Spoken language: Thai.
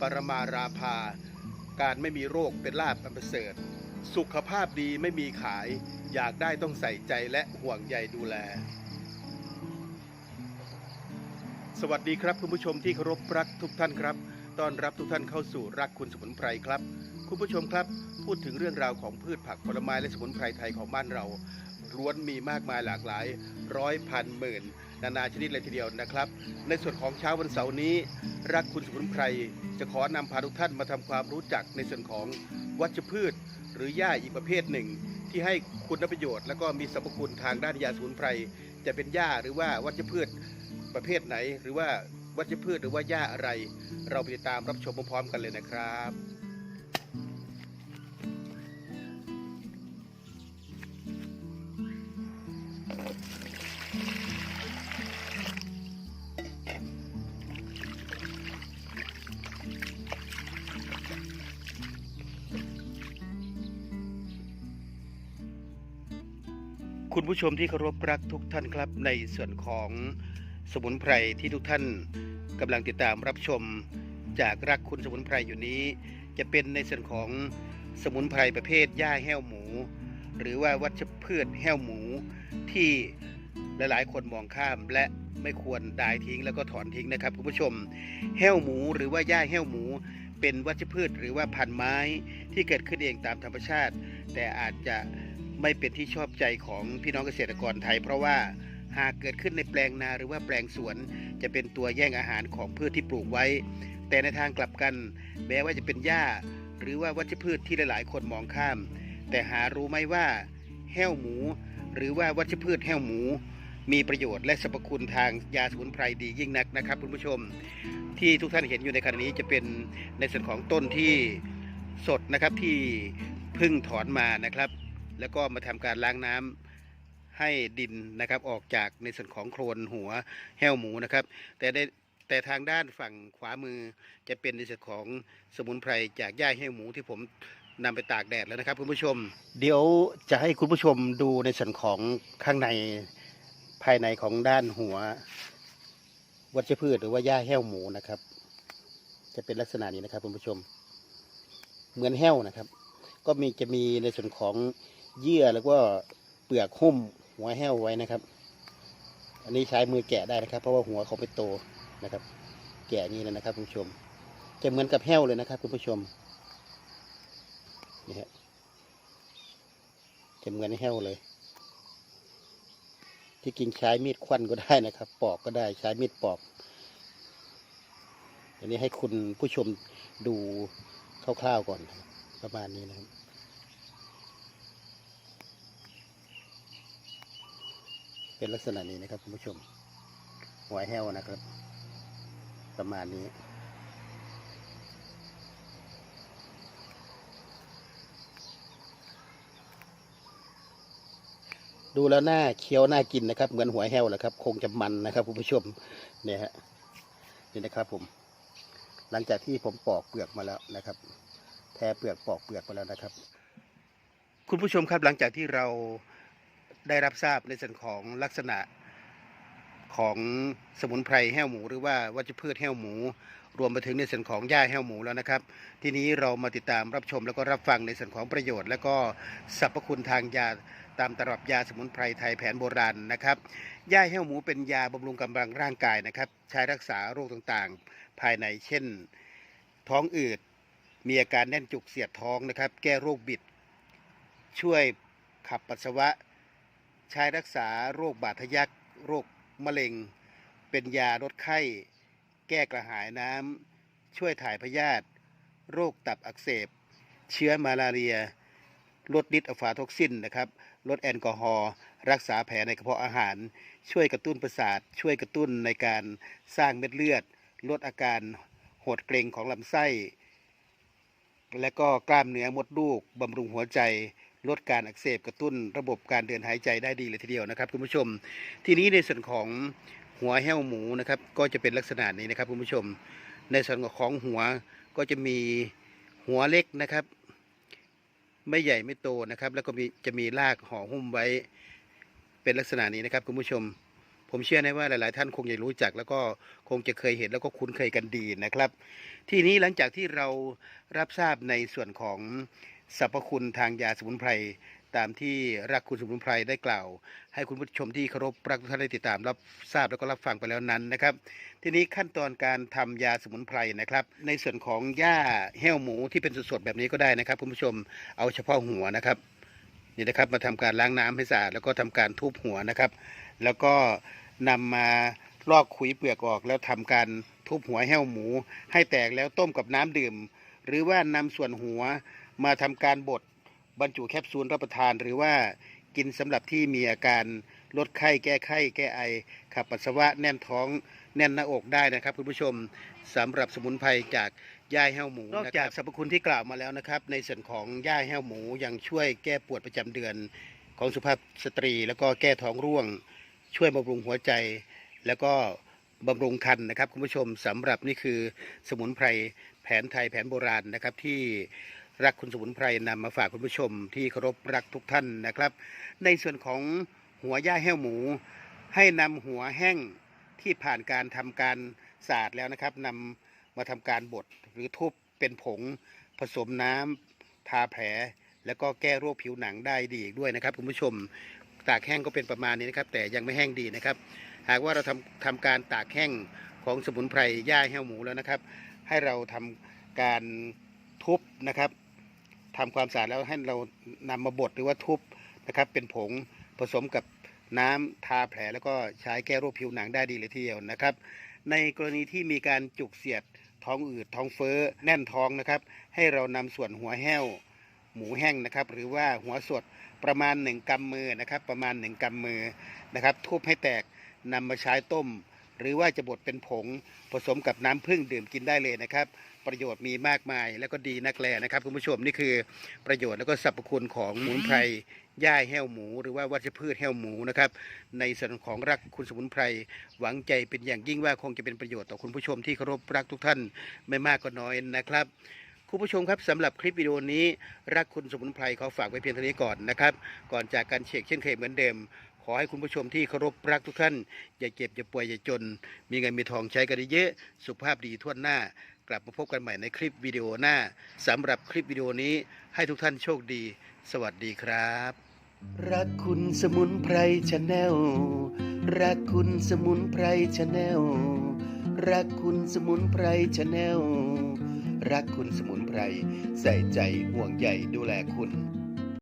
ปรมาราภา การไม่มีโรคเป็นลาภอันประเสริฐ สุขภาพดีไม่มีขาย อยากได้ต้องใส่ใจและห่วงใยดูแล สวัสดีครับคุณผู้ชมที่เคารพรักทุกท่านครับ ต้อนรับทุกท่านเข้าสู่รักคุณสมุนไพรครับ คุณผู้ชมครับพูดถึงเรื่องราวของพืชผักผลไม้และสมุนไพรไทยของบ้านเราล้วนมีมากมายหลากหลาย ร้อยพันหมื่น นานาชนิดเลยทีเดียวนะครับ ในส่วนของเช้าวันเสาร์นี้ รักคุณสมุนไพรจะขอนำพาทุกท่านมาทำความรู้จักในส่วนของวัชพืช หรือหญ้าอีกประเภทหนึ่ง ที่ให้คุณประโยชน์ และก็มีสรรพคุณทางด้านยาสมุนไพรจะเป็นหญ้าหรือว่าวัชพืชประเภทไหน หรือว่าวัชพืชหรือว่าหญ้าอะไร เราไปติดตามรับชมพร้อมๆกันเลยนะครับ คุณผู้ชมที่เคารพรักทุกท่านครับ ในส่วนของสมุนไพรที่ทุกท่านกำลังติดตามรับชมจากรักคุณสมุนไพรอยู่นี้ จะเป็นในส่วนของสมุนไพรประเภทหญ้าแห้วหมู หรือว่าวัชพืชแห้วหมูที่หลายๆ คนมองข้ามและไม่ควรดายทิ้งแล้วก็ถอนทิ้งนะครับคุณผู้ชม แห้วหมูหรือว่าหญ้าแห้วหมู เป็นวัชพืชหรือว่าพันธุ์ไม้ที่เกิดขึ้นเองตามธรรมชาติ แต่อาจจะ ไม่เป็นที่ชอบใจของพี่น้องเกษตรกรไทย เพราะว่าหากเกิดขึ้นในแปลงนาหรือว่าแปลงสวน จะเป็นตัวแย่งอาหารของพืชที่ปลูกไว้ แต่ในทางกลับกัน แม้ว่าจะเป็นหญ้า หรือว่าวัชพืชที่หลายๆ คนมองข้าม แต่หารู้ไหมว่า แห้วหมู หรือว่าวัชพืชแห้วหมู มีประโยชน์และสรรพคุณทางยาสมุนไพรดียิ่งนักนะครับคุณผู้ชม ที่ทุกท่านเห็นอยู่ในขณะนี้จะเป็นในส่วนของต้นที่สดนะครับที่เพึ่งถอนมานะครับ แล้วก็มาทำการล้างน้ำให้ดินนะครับออกจากในส่วนของโครนหัวแห้วหมูนะครับ แต่ได้แต่ทางด้านฝั่งขวามือจะเป็นในส่วนของสมุนไพรจากหญ้าแห้วหมูที่ผมนำไปตากแดดแล้วนะครับคุณผู้ชม เดี๋ยวจะให้คุณผู้ชมดูในส่วนของข้างในภายในของด้านหัว วัชพืชหรือว่าหญ้าแห้วหมูนะครับ จะเป็นลักษณะนี้นะครับคุณผู้ชม เหมือนแห้วนะครับ ก็มีจะมีในส่วนของ เยื่อแล้วก็เปลือกหุ้มหัวแห้วไว้นะครับ อันนี้ใช้มือแกะได้นะครับ เพราะว่าหัวเขาไปโตนะครับ แกะนี่เลยนะครับคุณผู้ชม จะเหมือนกับแห้วเลยนะครับคุณผู้ชมนี่ฮะจะเหมือนแห้วเลย ที่กินใช้มีดควันก็ได้นะครับ ปอกก็ได้ใช้มีดปอก อันนี้ให้คุณผู้ชมดูคร่าวๆก่อน ประมาณนี้นะครับ เป็นลักษณะนี้นะครับคุณผู้ชมหัวแห้วนะครับ ประมาณนี้ ดูแล้วหน่าเคี้ยวหน่ากินนะครับ เหมือนหัวแห้วแหละครับ คงจะมันนะครับคุณผู้ชมเนี่ยฮะนี่นะครับผม หลังจากที่ผมปอกเปลือกมาแล้วนะครับ แทเปลือกปอกเปลือกมาแล้วนะครับ คุณผู้ชมครับหลังจากที่เรา ได้รับทราบในส่วนของลักษณะของสมุนไพรแห้วหมู หรือว่าวัชพืชแห้วหมู รวมไปถึงในส่วนของหญ้าแห้วหมูแล้วนะครับ ทีนี้เรามาติดตามรับชมแล้วก็รับฟังในส่วนของประโยชน์ และก็สรรพคุณทางยาตามตำรับยาสมุนไพรไทยแผนโบราณนะครับหญ้าแห้วหมูเป็นยาบำรุงกำลังร่างกายนะครับ ใช้รักษาโรคต่างๆ ภายในเช่น ท้องอืดมีอาการแน่นจุกเสียดท้องนะครับ แก้โรคบิด ช่วยขับปัสสาวะ ใช้รักษาโรคบาดทะยักโรคมะเร็ง เป็นยาลดไข้ แก้กระหายน้ำ ช่วยถ่ายพยาธิโรคตับอักเสบ เชื้อมาลาเรีย ลดฤทธิ์อะฟาทอกซินนะครับ ลดแอลกอฮอล์ รักษาแผลในกระเพาะอาหาร ช่วยกระตุ้นประสาท ช่วยกระตุ้นในการสร้างเม็ดเลือด ลดอาการหดเกร็งของลำไส้ และก็กล้ามเนื้อมดลูกบำรุงหัวใจ ลดการอักเสบกระตุ้นระบบการเดินหายใจได้ดีเลยทีเดียวนะครับคุณผู้ชม ทีนี้ในส่วนของหัวแห้วหมูนะครับก็จะเป็นลักษณะนี้นะครับคุณผู้ชม ในส่วนของหัวก็จะมีหัวเล็กนะครับ ไม่ใหญ่ไม่โตนะครับ แล้วก็มีจะมีรากห่อหุ้มไว้เป็นลักษณะนี้นะครับคุณผู้ชม ผมเชื่อนะว่าหลาย ๆ ท่านคงจะรู้จัก แล้วก็คงจะเคยเห็นแล้วก็คุ้นเคยกันดีนะครับ ทีนี้หลังจากที่เรารับทราบในส่วนของ สรรพคุณทางยาสมุนไพรตามที่รักคุณสมุนไพรได้กล่าว ให้คุณผู้ชมที่เคารพรักทุกท่านได้ติดตามรับทราบแล้วก็รับฟังไปแล้วนั้นนะครับ ทีนี้ขั้นตอนการทำยาสมุนไพรนะครับ ในส่วนของหญ้าแห้วหมูที่เป็นสดๆแบบนี้ก็ได้นะครับ คุณผู้ชมเอาเฉพาะหัวนะครับนี่นะครับมาทำการล้างน้ำให้สะอาดแล้วก็ทำการทุบหัวนะครับ แล้วก็นำมาลอกขุยเปลือกออก แล้วทำการทุบหัวแห้วหมู ให้แตกแล้วต้มกับน้ำดื่ม หรือว่านำส่วนหัว มาทำการบดบรรจุแคปซูลรับประทาน หรือว่ากินสำหรับที่มีอาการลดไข้แก้ไข้ แก้ไอขับปัสสาวะแน่นท้องแน่นหน้าอกได้นะครับคุณผู้ชมสำหรับสมุนไพรจากหญ้าแห้วหมูนอกจากสรรพคุณที่กล่าวมาแล้วนะครับ ในส่วนของหญ้าแห้วหมูยังช่วยแก้ปวดประจำเดือนของสุภาพสตรี แล้วก็แก้ท้องร่วง ช่วยบำรุงหัวใจ แล้วก็บำรุงคันนะครับคุณผู้ชมสำหรับนี่คือสมุนไพรแผนไทยแผนโบราณนะครับที่ รักคุณสมุนไพรนำมาฝากคุณผู้ชมที่เคารพรักทุกท่านนะครับ ในส่วนของหัวย่าแห้วหมู ให้นำหัวแห้งที่ผ่านการทำการสาดแล้วนะครับนำมาทำการบดหรือทุบเป็นผง ผสมน้ำทาแผล แล้วก็แก้โรคผิวหนังได้ดีอีกด้วยนะครับคุณผู้ชมตากแห้งก็เป็นประมาณนี้นะครับ แต่ยังไม่แห้งดีนะครับ หากว่าเราทำทำการตากแห้งของสมุนไพรย่าแห้วหมูแล้วนะครับ ให้เราทำการทุบนะครับ ทำความสะอาดแล้วให้เรานำมาบดหรือว่าทุบนะครับ เป็นผงผสมกับน้ำทาแผลแล้วก็ใช้แก้โรคผิวหนังได้ดีเลยทีเดียวนะครับ ในกรณีที่มีการจุกเสียดท้องอืดท้องเฟ้อแน่นท้องนะครับ ให้เรานำส่วนหัวแห้ว หมูแห้งนะครับ หรือว่าหัวสดประมาณ 1กำมือนะครับ ประมาณ 1กำมือนะครับทุบให้แตกนำมาใช้ต้ม หรือว่าจะบดเป็นผงผสมกับน้ำผึ้งดื่มกินได้เลยนะครับ ประโยชน์มีมากมาย แล้วก็ดีนักแลนะครับคุณผู้ชมนี่คือประโยชน์แล้วก็สรรพคุณของสมุนไพรหญ้าแห้วหมู หรือว่าวัชพืชแห้วหมูนะครับในส่วนของรักคุณสมุนไพรหวังใจเป็นอย่างยิ่งว่าคงจะเป็นประโยชน์ต่อคุณผู้ชมที่เคารพรักทุกท่านไม่มากก็น้อยนะครับคุณผู้ชมครับสำหรับคลิปวิดีโอนี้รักคุณสมุนไพรขอฝากไว้เพียงเท่านี้ก่อนนะครับ ก่อนจากการเช็คเช่นเคยเหมือนเดิม ขอให้คุณผู้ชมที่เคารพรักทุกท่าน อย่าเจ็บอย่าป่วยอย่าจน มีเงินมีทองใช้กันเยอะสุขภาพดีทั่วหน้า กลับมาพบกันใหม่ในคลิปวิดีโอหน้าสำหรับคลิปวิดีโอนี้ให้ทุกท่านโชคดี สวัสดีครับ รักคุณสมุนไพรชาแนลรักคุณสมุนไพรชาแนลรักคุณสมุนไพรชาแนลรักคุณสมุนไพรใส่ใจห่วงใยดูแลคุณ